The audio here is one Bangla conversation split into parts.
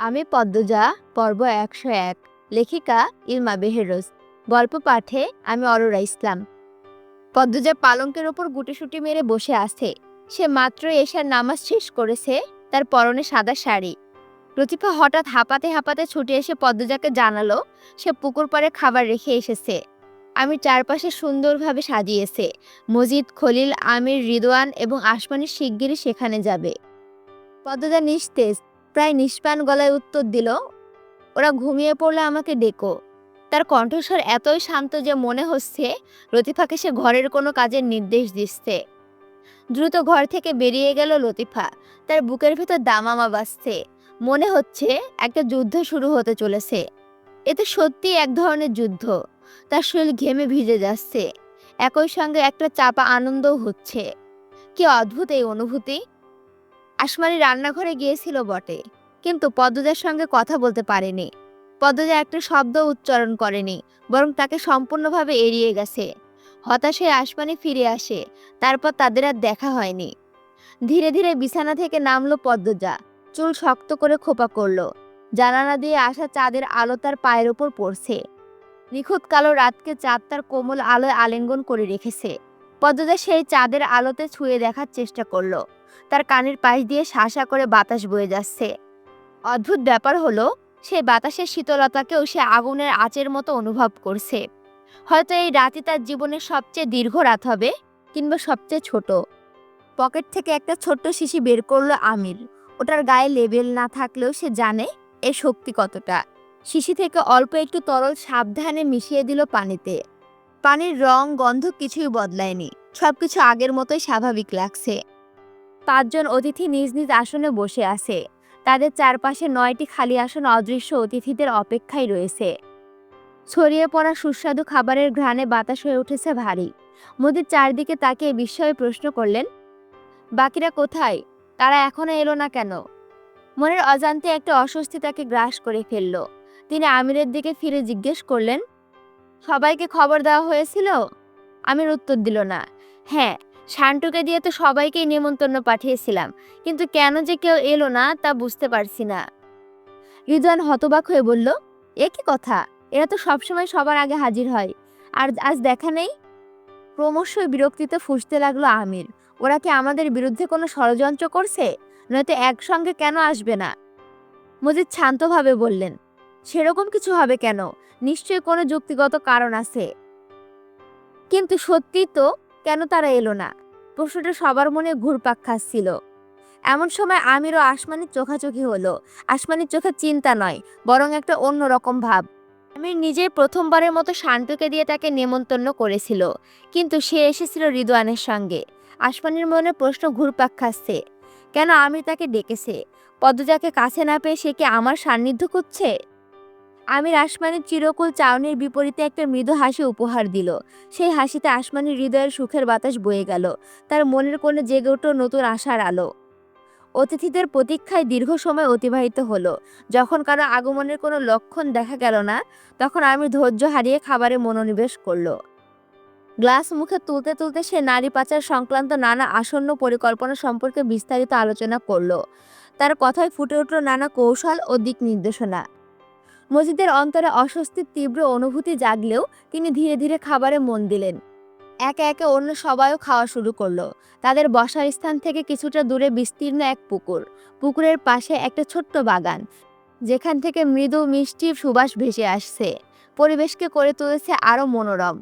আমি পদ্মজা, পর্ব একশো এক, লেখিকা ইলমা বেহেরোজ, গল্প পাঠে আমি অরোরা ইসলাম। পদ্মজা পালঙ্কের ওপর গুটিসুটি মেরে বসে আছে। সে মাত্র এশার নামাজ শেষ করেছে, তার পরনে সাদা শাড়ি। লতিফা হঠাৎ হাঁপাতে হাঁপাতে ছুটে এসে পদ্মজাকে জানালো, সে পুকুর পাড়ে খাবার রেখে এসেছে। আমি চারপাশে সুন্দরভাবে সাজিয়েছে। মজিদ, খলিল, আমির, রিদওয়ান এবং আসমানি শিগগিরই সেখানে যাবে। পদ্মজা নিস্তেজ প্রায় নিষ্প্রাণ গলায় উত্তর দিল, ওরা ঘুমিয়ে পড়লে আমাকে ডেকো। তার কণ্ঠস্বর এতই শান্ত যে মনে হচ্ছে লতিফাকে সে ঘরের কোনো কাজের নির্দেশ দিচ্ছে। দ্রুত ঘর থেকে বেরিয়ে গেল লতিফা। তার বুকের ভেতর দামামা বাজছে। মনে হচ্ছে একটা যুদ্ধ শুরু হতে চলেছে। এতে সত্যি এক ধরনের যুদ্ধ। তার শরীর ঘেমে ভিজে যাচ্ছে। একই সঙ্গে একটা চাপা আনন্দও হচ্ছে। কি অদ্ভুত এই অনুভূতি! আসমানি রান্নাঘরে গিয়েছিল বটে, কিন্তু পদ্মজার সঙ্গে কথা বলতে পারেনি। পদ্মজা একটা শব্দ উচ্চারণ করেনি, বরং তাকে সম্পূর্ণভাবে এড়িয়ে গেছে। হতাশে আসমানি ফিরে আসে, তারপর তাদের আর দেখা হয়নি। ধীরে ধীরে বিছানা থেকে নামলো পদ্মজা, চুল শক্ত করে খোপা করল। জানালা দিয়ে আসা চাঁদের আলো তার পায়ের ওপর পড়ছে। নিখুঁত কালো রাতকে চাঁদ তার কোমল আলোয় আলিঙ্গন করে রেখেছে। পদ্মজা সেই চাঁদের আলোতে ছুঁয়ে দেখার চেষ্টা করল। তার কানের পাশ দিয়ে শাসা করে বাতাস বয়ে যাচ্ছে। অদ্ভুত ব্যাপার হলো, সে বাতাসের শীতলতাকেও সে আগুনের আঁচের মতো অনুভব করছে। হয়তো এই রাতই তার জীবনের সবচেয়ে দীর্ঘ রাত হবে, কিংবা সবচেয়ে ছোট। পকেট থেকে একটা ছোট্ট শিশি বের করল আমির। ওটার গায়ে লেবেল না থাকলেও সে জানে এর শক্তি কতটা। শিশি থেকে অল্প একটু তরল সাবধানে মিশিয়ে দিল পানিতে। পানির রং, গন্ধ কিছুই বদলায়নি। সবকিছু আগের মতোই স্বাভাবিক লাগছে। পাঁচজন অতিথি নিজ নিজ আসনে বসে আছে। তাদের চারপাশে নয়টি খালি আসন অদৃশ্য অতিথিদের অপেক্ষায় রয়েছে। ছড়িয়ে পড়া সুস্বাদু খাবারের ঘ্রাণে বাতাস হয়ে উঠেছে ভারী। মোদির চারদিকে তাকিয়ে বিস্ময়ে প্রশ্ন করলেন, বাকিরা কোথায়? তারা এখনও এলো না কেন? মনের অজান্তে একটা অস্বস্তি তাকে গ্রাস করে ফেলল। তিনি আমিরের দিকে ফিরে জিজ্ঞেস করলেন, সবাইকে খবর দেওয়া হয়েছিল? আমির উত্তর দিল না হ্যাঁ শান্টুকে দিয়ে তো সবাইকেই নেমন্তন্ন পাঠিয়েছিলাম, কিন্তু কেন যে কেউ এলো না তা বুঝতে পারছি না। রিজওয়ান হতবাক হয়ে বলল, এ কি কথা? এরা তো সবসময় সবার আগে হাজির হয়। আর আজ দেখা নেই? ক্রমশই বিরক্তিতে ফুসতে লাগল আমির, ওরা কি আমাদের বিরুদ্ধে কোনো ষড়যন্ত্র করছে? নয়তো একসঙ্গে কেন আসবে না? মজিদ শান্তভাবে বললেন, সেরকম কিছু হবে কেন? নিশ্চয়ই কোনো যুক্তিগত কারণ আছে। কিন্তু সত্যি তো কেন তারা এলো না? প্রশ্নটা সবার মনে ঘুরপাক খাচ্ছিল। এমন সময় আমির ও আসমানির চোখাচোখি হলো। আসমানির চোখে চিন্তা নয়, বরং একটা অন্যরকম ভাব। আমির নিজেই প্রথমবারের মতো শান্তকে দিয়ে তাকে নেমন্তন্ন করেছিল, কিন্তু সে এসেছিল রিদওয়ানের সঙ্গে। আসমানির মনে প্রশ্ন ঘুরপাক খাচ্ছে, কেন আমির তাকে ডেকেছে? পদ্মজাকে কাছে না পেয়ে সে কি আমার সান্নিধ্য করছে আমির আসমানের চিরকুল চাউনির বিপরীতে একটা মৃদু হাসি উপহার দিল। সেই হাসিতে আসমানের হৃদয়ের সুখের বাতাস বয়ে গেল। তার মনের কোণে জেগে উঠল নতুন আশার আলো। অতিথিদের প্রতীক্ষায় দীর্ঘ সময় অতিবাহিত হলো। যখন কারও আগমনের কোনো লক্ষণ দেখা গেল না, তখন আমি ধৈর্য হারিয়ে খাবারে মনোনিবেশ করল। গ্লাস মুখে তুলতে তুলতে সে নারী পাচার সংক্রান্ত নানা আসন্ন পরিকল্পনা সম্পর্কে বিস্তারিত আলোচনা করল। তার কথায় ফুটে উঠল নানা কৌশল ও দিক নির্দেশনা। মসজিদের অন্তরে অস্বস্তির তীব্র অনুভূতি জাগলেও তিনি ধীরে ধীরে খাবারে মন দিলেন। একে একে অন্য সবাইও খাওয়া শুরু করল। তাদের বসার স্থান থেকে কিছুটা দূরে বিস্তীর্ণ এক পুকুর। পুকুরের পাশে একটা ছোট্ট বাগান, যেখান থেকে মৃদু মিষ্টি সুবাস ভেসে আসছে। পরিবেশকে করে তুলেছে আরও মনোরম।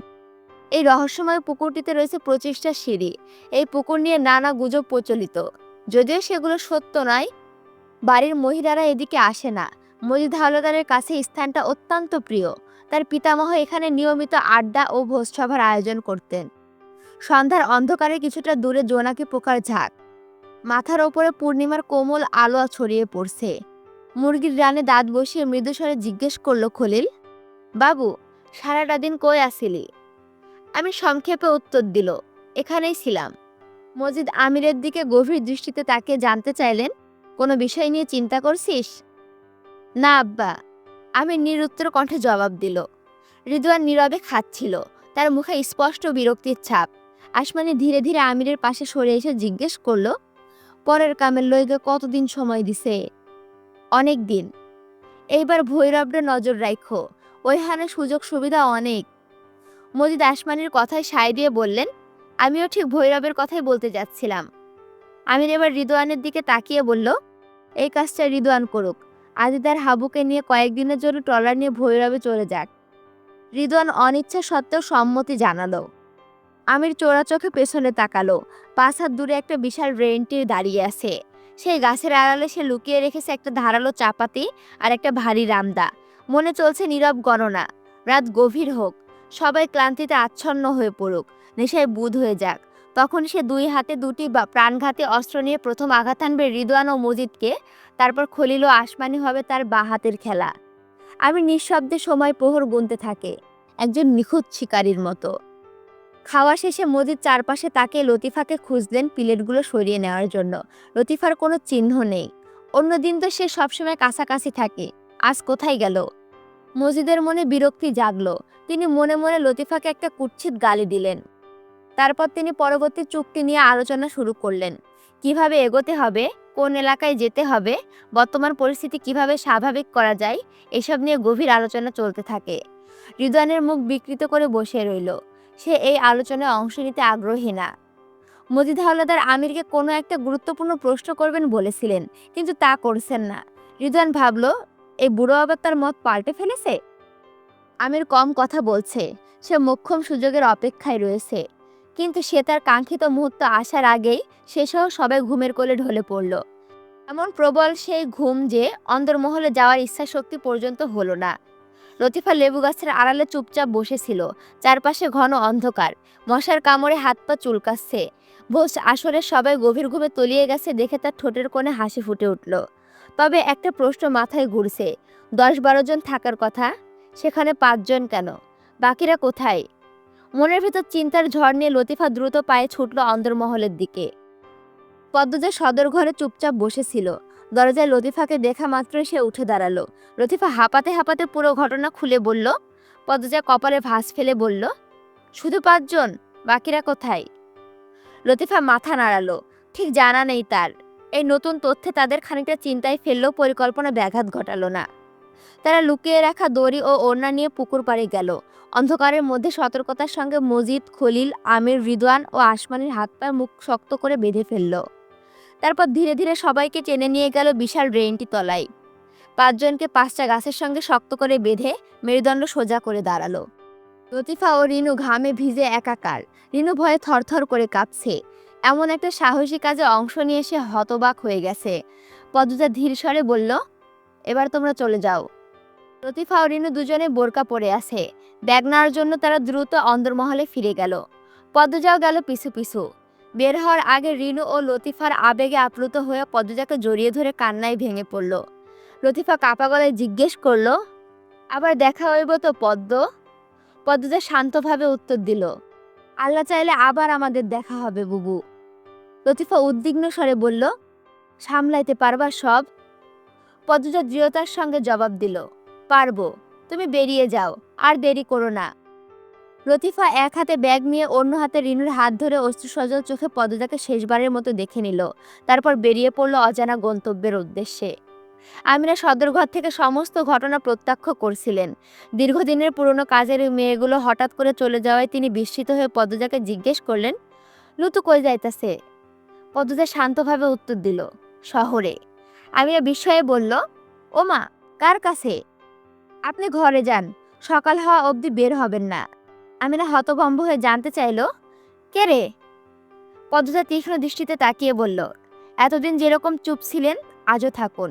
এই রহস্যময় পুকুরটিতে রয়েছে প্রচেষ্টা সিঁড়ি। এই পুকুর নিয়ে নানা গুজব প্রচলিত। যদিও সেগুলো সত্য নয়, বাড়ির মহিলারা এদিকে আসে না। মজিদ হাওলাদারের কাছে স্থানটা অত্যন্ত প্রিয়। তার পিতামহ এখানে নিয়মিত আড্ডা ও ভোজসভার আয়োজন করতেন। সন্ধ্যার অন্ধকারে কিছুটা দূরে জোনাকি পোকার ঝাঁক। মাথার ওপরে পূর্ণিমার কোমল আলো ছড়িয়ে পড়ছে। মুরগির রানে দাঁত বসিয়ে মৃদুস্বরে জিজ্ঞেস করল, খলিল, বাবু, সারাটা দিন কই আসিলি? আমি সংক্ষেপে উত্তর দিল, এখানেই ছিলাম। মজিদ আমিরের দিকে গভীর দৃষ্টিতে তাকে জানতে চাইলেন, কোনো বিষয় নিয়ে চিন্তা করছিস? না, আব্বা। আমি নিরুত্তর কণ্ঠে জবাব দিল। রিদওয়ান নীরবে খাচ্ছিল। তার মুখে স্পষ্ট বিরক্তির ছাপ। আসমানি ধীরে ধীরে আমিরের পাশে সরে এসে জিজ্ঞেস করল, পরের কামের লইগে কতদিন সময় দিছে? অনেক দিন। এইবার ভৈরবরে নজর রাখো ওইখানে সুযোগ সুবিধা অনেক। মজিদ আসমানির কথায় সায় দিয়ে বললেন, আমিও ঠিক ভৈরবের কথাই বলতে যাচ্ছিলাম। আমির এবার রিদোয়ানের দিকে তাকিয়ে বলল, এই কাজটা রিদোয়ান করুক। আদিদার হাবুকে নিয়ে কয়েকদিনের জন্য ট্রলার নিয়ে ভৈরবে চলে যাক। রিদোয়ান অনিচ্ছা সত্ত্বেও সম্মতি জানালো। আমির চোখে পেছনে তাকালো। পাঁচ হাত দূরে একটা বিশাল রেন্টি দাঁড়িয়ে আছে। সেই গাছের আড়ালে সে লুকিয়ে রেখেছে একটা ধারালো চাপাতি আর একটা ভারী রামদা। মনে চলছে নীরব গণনা। রাত গভীর হোক। সবাই ক্লান্তিতে আচ্ছন্ন হয়ে পড়ুক। নেশায় বুধ হয়ে যাক। তখন সে দুই হাতে দুটি প্রাণঘাতী অস্ত্র নিয়ে প্রথম আঘাত আনবে রিদওয়ান ও মজিদকে। তারপর খলিল আসমানি হবে তার বা হাতের খেলা। আমি নিঃশব্দে সময় প্রহর গুনতে থাকে, একজন নিখুঁত শিকারীর মতো। খাওয়া শেষে মজিদ চারপাশে তাকে লতিফাকে খুঁজলেন প্লেটগুলো সরিয়ে নেওয়ার জন্য। লতিফার কোনো চিহ্ন নেই। অন্যদিন তো সে সবসময় কাছাকাছি থাকে। আজ কোথায় গেল? মজিদের মনে বিরক্তি জাগলো। তিনি মনে মনে লতিফাকে একটা কুৎসিত গালি দিলেন। তারপর তিনি পরবর্তী চুক্তি নিয়ে আলোচনা শুরু করলেন। কীভাবে এগোতে হবে? কোন এলাকায় যেতে হবে, বর্তমান পরিস্থিতি কীভাবে স্বাভাবিক করা যায়, এসব নিয়ে গভীর আলোচনা চলতে থাকে। রিদওয়ানের মুখ বিকৃত করে বসে রইল। সে এই আলোচনায় অংশ নিতে আগ্রহী না। মজিদ হাওলাদার আমিরকে কোনো একটা গুরুত্বপূর্ণ প্রশ্ন করবেন বলেছিলেন, কিন্তু তা করছেন না। রিদওয়ান ভাবল, এই বুড়ো আবার তার মত পাল্টে ফেলেছে? আমির কম কথা বলছে। সে মোক্ষম সুযোগের অপেক্ষায় রয়েছে। কিন্তু সে তার কাঙ্ক্ষিত মুহূর্ত আসার আগেই সেসহ সবাই ঘুমের কোলে ঢলে পড়ল। এমন প্রবল সেই ঘুম যে অন্দরমহলে যাওয়ার ইচ্ছা শক্তি পর্যন্ত হলো না। লতিফা লেবু গাছের আড়ালে চুপচাপ বসেছিল, চারপাশে ঘন অন্ধকার, মশার কামড়ে হাত পা চুলকাচ্ছে। ভোজ আসলে সবাই গভীর ঘুমে তলিয়ে গেছে দেখে তার ঠোঁটের কোণে হাসি ফুটে উঠল। তবে একটা প্রশ্ন মাথায় ঘুরছে, দশ বারো জন থাকার কথা, সেখানে পাঁচজন কেন? বাকিরা কোথায়? মনের ভিতর চিন্তার ঝড় নিয়ে লতিফা দ্রুত পায়ে ছুটল অন্দরমহলের দিকে। পদ্মজা সদর ঘরে চুপচাপ বসেছিল। দরজায় লতিফাকে দেখা মাত্রই সে উঠে দাঁড়াল। লতিফা হাঁপাতে হাঁপাতে পুরো ঘটনা খুলে বলল পদ্মজা কপালে ভাঁজ ফেলে বলল, শুধু পাঁচজন, বাকিরা কোথায়? লতিফা মাথা নাড়ালো, ঠিক জানা নেই তার। এই নতুন তথ্যে তাদের খানিকটা চিন্তায় ফেললেও পরিকল্পনা ব্যাঘাত ঘটালো না। তারা লুকিয়ে রাখা দড়ি ও ওড়না নিয়ে পুকুর পাড়ে গেল। অন্ধকারের মধ্যে সতর্কতার সঙ্গে মজিদ, খলিল, আমির, রিদওয়ান ও আসমানের হাত পা মুখ শক্ত করে বেঁধে ফেলল। তারপর ধীরে ধীরে সবাইকে টেনে নিয়ে গেল বিশাল ড্রেনটি তলায়। পাঁচজনকে পাঁচটা গাছের সঙ্গে শক্ত করে বেঁধে মেরুদণ্ড সোজা করে দাঁড়াল। লতিফা ও রিনু ঘামে ভিজে একাকার। রিনু ভয়ে থরথর করে কাঁপছে। এমন একটা সাহসী কাজে অংশ নিয়ে সে হতবাক হয়ে গেছে। পদ্মজা ধীর স্বরে বলল এবার তোমরা চলে যাও। লতিফা ও রিনু দুজনে বোরকা পরে আছে। ব্যাগ নেওয়ার জন্য তারা দ্রুত অন্দরমহলে ফিরে গেল। পদ্মজাও গেল পিছু পিছু। বের হওয়ার আগে রিনু ও লতিফার আবেগে আপ্লুত হয়ে পদ্মজাকে জড়িয়ে ধরে কান্নায় ভেঙে পড়ল। লতিফা কাপা গলায় জিজ্ঞেস করল, আবার দেখা হইব তো পদ্ম? পদ্মজা শান্তভাবে উত্তর দিল, আল্লাহ চাইলে আবার আমাদের দেখা হবে বুবু। লতিফা উদ্বিগ্ন স্বরে বলল, সামলাইতে পারবা সব। পদ্মজা দৃঢ়তার সঙ্গে জবাব দিল, পারব। তুমি বেরিয়ে যাও, আর দেরি করো না। লতিফা এক হাতে ব্যাগ নিয়ে অন্য হাতে রিনুর হাত ধরে অস্ত্রসজল চোখে পদ্মজাকে শেষবারের মতো দেখে নিল, তারপর বেরিয়ে পড়ল অজানা গন্তব্যের উদ্দেশ্যে। আমিরা সদরঘর থেকে সমস্ত ঘটনা প্রত্যক্ষ করছিলেন। দীর্ঘদিনের পুরনো কাজের মেয়েগুলো হঠাৎ করে চলে যাওয়ায় তিনি বিস্মিত হয়ে পদ্মজাকে জিজ্ঞেস করলেন, লুতু কই যাইতাছে? পদ্মজা শান্তভাবে উত্তর দিল, শহরে। আমিরা বিস্ময়ে বলল ও মা কার কাছে? আপনি ঘরে যান, সকাল হওয়া অবধি বের হবেন না। আমিনা হতভম্ব হয়ে জানতে চাইল, কে রে? পদ্মজা তীক্ষ্ণ দৃষ্টিতে তাকিয়ে বলল, এতদিন যেরকম চুপ ছিলেন, আজও থাকুন।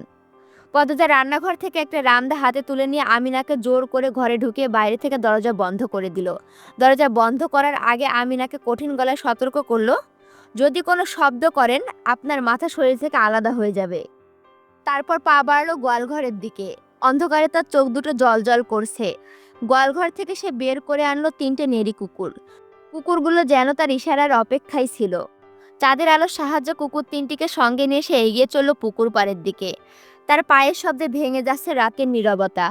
পদ্মজা রান্নাঘর থেকে একটা রামদা হাতে তুলে নিয়ে আমিনাকে জোর করে ঘরে ঢুকিয়ে বাইরে থেকে দরজা বন্ধ করে দিল। দরজা বন্ধ করার আগে আমিনাকে কঠিন গলায় সতর্ক করল, যদি কোনো শব্দ করেন, আপনার মাথা শরীর থেকে আলাদা হয়ে যাবে। তারপর পা বাড়ালো গোয়ালঘরের দিকে। অন্ধকারে তার চোখ দুটো জল জল করছে। গোয়ালঘর থেকে সে বের করে আনলো তিনটে নেড়ি কুকুর। কুকুরগুলো যেন তার ইশারার অপেক্ষায় ছিল। চাঁদের আলোর সাহায্য কুকুর তিনটিকে সঙ্গে নিয়ে সে এগিয়ে চলল পুকুর পাড়ের দিকে। তার পায়ের শব্দে ভেঙে যাচ্ছে রাতের নীরবতা।